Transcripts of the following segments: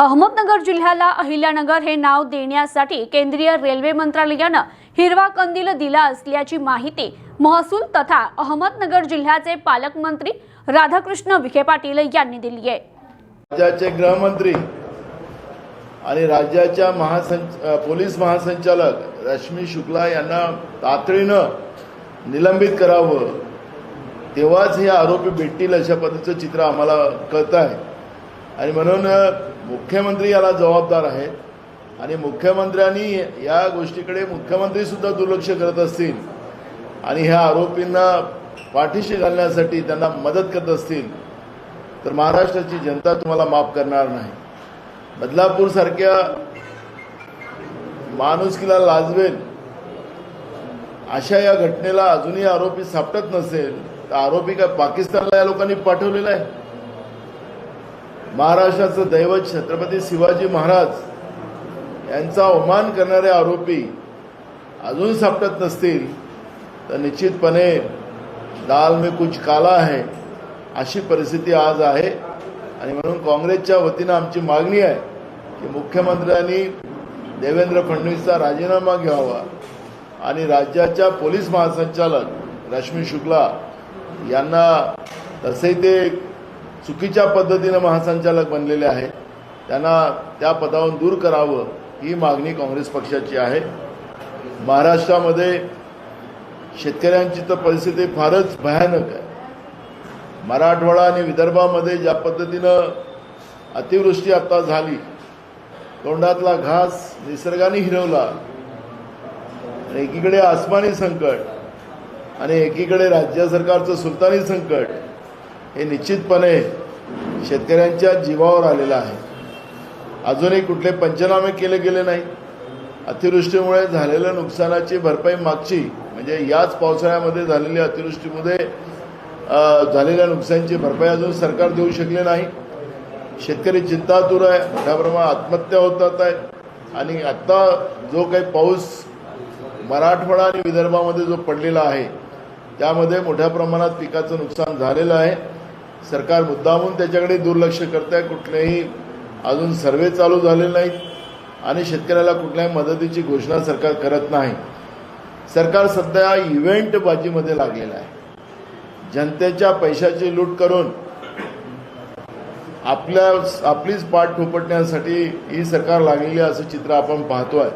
अहमदनगर जिल्ह्याला अहिल्यानगर हे नाव देण्यासाठी केंद्रीय रेल्वे मंत्रालयानं हिरवा कंदील दिला असल्याची माहिती महसूल तथा अहमदनगर जिल्ह्याचे पालकमंत्री राधाकृष्ण विखे पाटील यांनी दिली आहे. राज्याचे गृहमंत्री आणि राज्याच्या महासंच पोलीस महासंचालक रश्मी शुक्ला यांना तातडीनं निलंबित करावं. तेव्हाच हे आरोपी भेटतील अशा पद्धतीचं चित्र आम्हाला कळत आहे आणि म्हणून मुख्यमंत्री याला जबाबदार आहेत. आणि मुख्यमंत्र्यांनी या गोष्टीकडे मुख्यमंत्री सुद्धा दुर्लक्ष करत असतील. आणि ह्या आरोपींना पाठीशी घालण्यासाठी त्यांना मदत करत असतील तर महाराष्ट्राची जनता तुम्हाला माफ करणार नाही. बदलापूर सारख्या माणुसकीला लाजवेल अशा या घटनेला अजूनही आरोपी सापडत नसेल तर आरोपी काय पाकिस्तानला या लोकांनी पाठवलेला आहे? महाराष्ट्राचं दैवत छत्रपती शिवाजी महाराज यांचा अवमान करणारे आरोपी अजून सापडत नसतील तर निश्चितपणे दाल में कुछ काला आहे अशी परिस्थिती आज आहे. आणि म्हणून काँग्रेसच्या वतीनं आमची मागणी आहे की मुख्यमंत्र्यांनी देवेंद्र फडणवीसचा राजीनामा घ्यावा आणि राज्याच्या पोलीस महासंचालक रश्मी शुक्ला यांना तसे ते चुकीच्या पद्धतीनं महासंचालक बनलेले आहेत त्यांना त्या पदावरून दूर करावं ही मागणी काँग्रेस पक्षाची आहे. महाराष्ट्रामध्ये शेतकऱ्यांची तर परिस्थिती फारच भयानक आहे. मराठवाडा आणि विदर्भामध्ये ज्या पद्धतीनं अतिवृष्टी आता झाली तोंडातला घास निसर्गाने हिरवला आणि एकीकडे आसमानी संकट आणि एकीकडे राज्य सरकारचं सुलतानी संकट हे निश्चितपणे शेतकऱ्यांच्या जीवावर आलेलं आहे. अजूनही कुठले पंचनामे केले गेले नाही. अतिवृष्टीमुळे झालेल्या नुकसानाची भरपाई मागची म्हणजे याच पावसाळ्यामध्ये झालेल्या अतिवृष्टीमध्ये झालेल्या नुकसानीची भरपाई अजून सरकार देऊ शकले नाही. शेतकरी चिंतातूर आहे मोठ्या प्रमाणात आत्महत्या होतात आहे. आणि आत्ता जो काही पाऊस मराठवाडा आणि विदर्भामध्ये जो पडलेला आहे त्यामध्ये मोठ्या प्रमाणात पिकाचं नुकसान झालेलं आहे. सरकार मुद्दामून त्याच्याकडे दुर्लक्ष करत आहे कुठलेही अजून सर्वे चालू झालेले नाहीत आणि शेतकऱ्याला कुठल्याही मदतीची घोषणा सरकार करत नाही. सरकार सध्या इव्हेंट बाजीमध्ये लागलेलं आहे. जनतेच्या पैशाची लूट करून आपल्या आपलीच पाठ ठोपटण्यासाठी ही सरकार लागलेली असं चित्र आपण पाहतोय.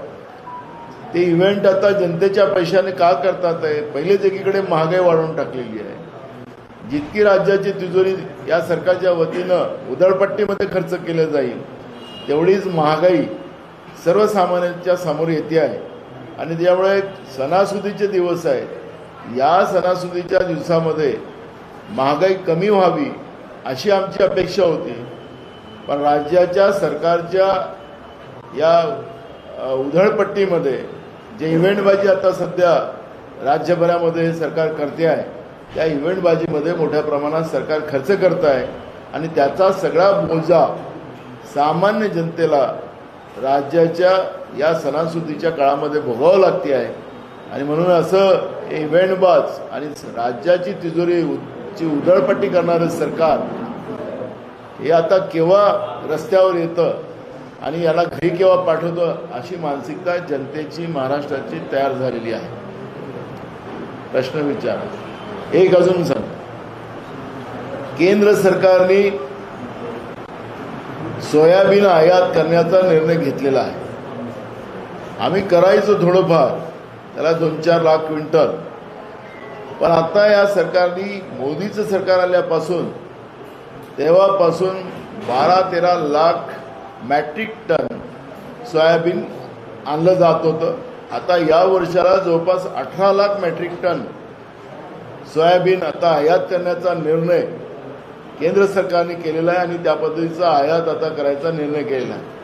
ते इव्हेंट आता जनतेच्या पैशाने का करतात आहे? पहिलेच एकीकडे महागाई वाढवून टाकलेली आहे. जितकी राज्याची तिजोरी या सरकारच्या वतीनं उधळपट्टीमध्ये खर्च केला जाईल तेवढीच महागाई सर्वसामान्यांच्या समोर येते आहे. आणि त्यामुळे सणासुदीचे दिवस आहेत. या सणासुदीच्या दिवसामध्ये महागाई कमी व्हावी अशी आमची अपेक्षा होती. पण राज्याच्या सरकारच्या या उधळपट्टीमध्ये जे इव्हेंटबाजी आता सध्या राज्यभरामध्ये हे सरकार करते आहे त्या इव्हेंटबाजीमध्ये मोठ्या प्रमाणात सरकार खर्च करत आहे आणि त्याचा सगळा बोजा सामान्य जनतेला राज्याच्या या सणासुदीच्या काळामध्ये भोगावं लागते आहे. आणि म्हणून असं हे इव्हेंटबाज आणि राज्याची तिजोरी ची उधळपट्टी करणारं सरकार हे आता केव्हा रस्त्यावर येतं आणि याला घरी केव्हा पाठवतं अशी मानसिकता जनतेची महाराष्ट्राची तयार झालेली आहे. प्रश्न विचार. एक अजून सांग. केंद्र सरकारने सोयाबीन आयात करण्याचा निर्णय घेतलेला आहे. आम्ही करायचो थोडंफार त्याला दोन चार लाख क्विंटल. पण आता या सरकारने मोदीचं सरकार आल्यापासून तेव्हापासून बारा तेरा लाख मॅट्रिक टन सोयाबीन आणलं जात होतं. आता या वर्षाला जवळपास अठरा लाख मॅट्रिक टन सोयाबीन आता आयात करण्याचा निर्णय केंद्र सरकारने केलेला आहे आणि त्या पद्धतीचा आयात आता करायचा निर्णय केलेला आहे.